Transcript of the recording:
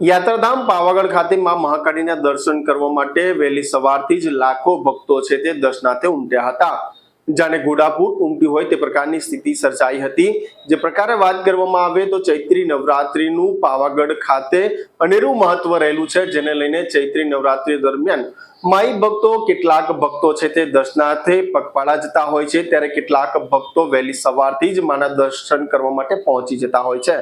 યાત્રાધામ પાવાગઢ ખાતે માં મહાકાળીના દર્શન કરવા માટે વહેલી સવારથી જ લાખો ભક્તો છે તે દર્શનાર્થે ઉમટ્યા હતા. જાણે ઘોડાપૂર ઉમટી હોય તે પ્રકારની સ્થિતિ સર્જાઈ હતી. જે પ્રકારે વાત કરવામાં આવે તો ચૈત્રી નવરાત્રીનું પાવાગઢ ખાતે અનેરું મહત્વ રહેલું છે. જેને લઈને ચૈત્રી નવરાત્રી દરમિયાન માઈ ભક્તો, કેટલાક ભક્તો છે તે દર્શનાર્થે પગપાળા જતા હોય છે. ત્યારે કેટલાક ભક્તો વહેલી સવારથી જ માના દર્શન કરવા માટે પહોંચી જતા હોય છે.